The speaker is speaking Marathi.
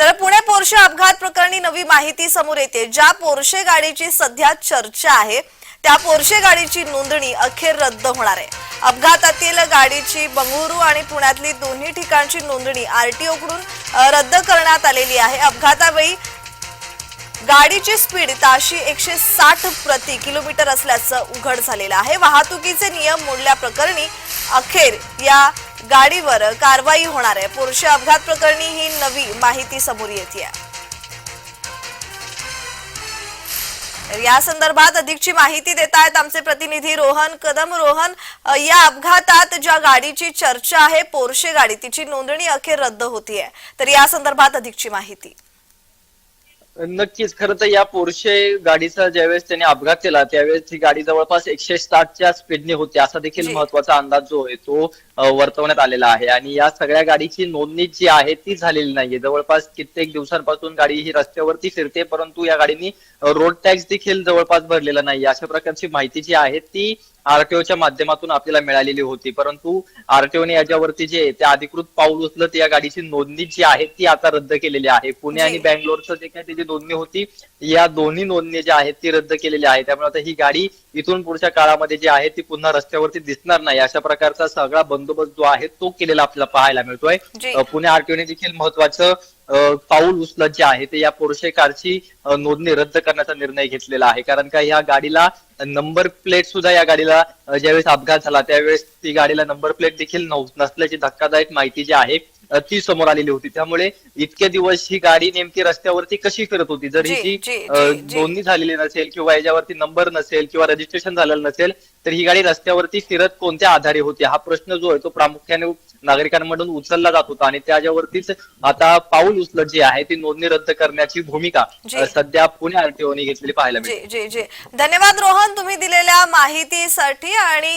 तर पुणे पोर्शे अपघात प्रकरणी नवी माहिती समोर येते. ज्या पोर्शे गाडीची सध्या चर्चा आहे त्या पोर्शे गाडीची नोंदणी अखेर रद्द होणार आहे. अपघातातील गाडीची बंगळुरू आणि पुण्यातली दोन्ही ठिकाणची नोंदणी आरटीओ कडून रद्द करण्यात आलेली आहे. अपघातावेळी गाडीची स्पीड ताशी एकशे साठ प्रति किलोमीटर असल्याचं उघड झालेलं आहे. वाहतुकीचे नियम मोडल्याप्रकरणी अखेर या गाडीवर कारवाई होणार आहे. पोरशे अपघात प्रकरणी ही नवी माहिती समोर येते या संदर्भात अधिकची माहिती देत आहेत आमचे प्रतिनिधी रोहन. कदम रोहन या अपघातात ज्या गाडीची चर्चा आहे पोर्शे गाडी तिची नोंदणी अखेर रद्द होतीये. तर या संदर्भात अधिकची माहिती. नक्कीच. खरं तर या पोर्शे गाडीचा ज्यावेळेस त्याने अपघात केला त्यावेळेस ही गाडी जवळपास एकशे साठच्या स्पीडने होती. असा देखील. महत्त्वाचा अंदाज जो आहे तो वर्तवण्यात आलेला आहे. आणि या सगळ्या गाडीची नोंदणी जी आहे ती झालेली नाहीये. जवळपास कित्येक दिवसांपासून गाडी ही रस्त्यावरती फिरते परंतु या गाडीनी रोड टॅक्स देखील जवळपास भरलेला नाही अशा प्रकारची माहिती जी आहे ती आरटीओच्या माध्यमातून आपल्याला मिळालेली होती. परंतु आरटीओने याच्यावरती जे ते अधिकृत पाऊल उचलत या गाडीची नोंदणी जी आहे ती आता रद्द केलेली आहे. पुणे. आणि बँगलोरचं जे काही त्याची नोंदणी होती या दोन्ही नोंदणी ज्या आहेत ती रद्द केलेली आहे. त्यामुळे आता ही गाडी इथून पुढच्या काळामध्ये जी आहे ती पुन्हा रस्त्यावरती दिसणार नाही. अशा प्रकारचा सगळा बंदोबस्त जो आहे तो केलेला आपल्याला पाहायला मिळतोय. पुणे आरटीओने देखील महत्वाचं पाऊल उचलत जे आहे ते या पोर्शे कारची नोंदणी रद्द करण्याचा निर्णय घेतलेला आहे. कारण का या गाडीला नंबर प्लेट सुद्धा या गाडीला ज्यावेळेस अपघात झाला त्यावेळेस ती गाडीला नंबर प्लेट देखील नसल्याची धक्कादायक माहिती जी आहे ती समोर आलेली होती. त्यामुळे इतके दिवस ही गाडी नेमकी रस्त्यावरती कशी फिरत होती? जर जी, जी. नोंदणी झालेली नसेल किंवा याच्यावरती नंबर नसेल किंवा रजिस्ट्रेशन झालेलं नसेल तर ही गाडी रस्त्यावरती फिरत कोणत्या आधारे होती? हा प्रश्न जो आहे तो प्रामुख्याने नागरिकांमधून उचलला जात होता. आणि त्याच्यावरतीच आता पाऊल उचलत जी आहे ती नोंदणी रद्द करण्याची भूमिका सध्या पुणे आरटीओने घेतलेली पाहायला मिळते. धन्यवाद रोहन तुम्ही दिलेल्या माहितीसाठी. आणि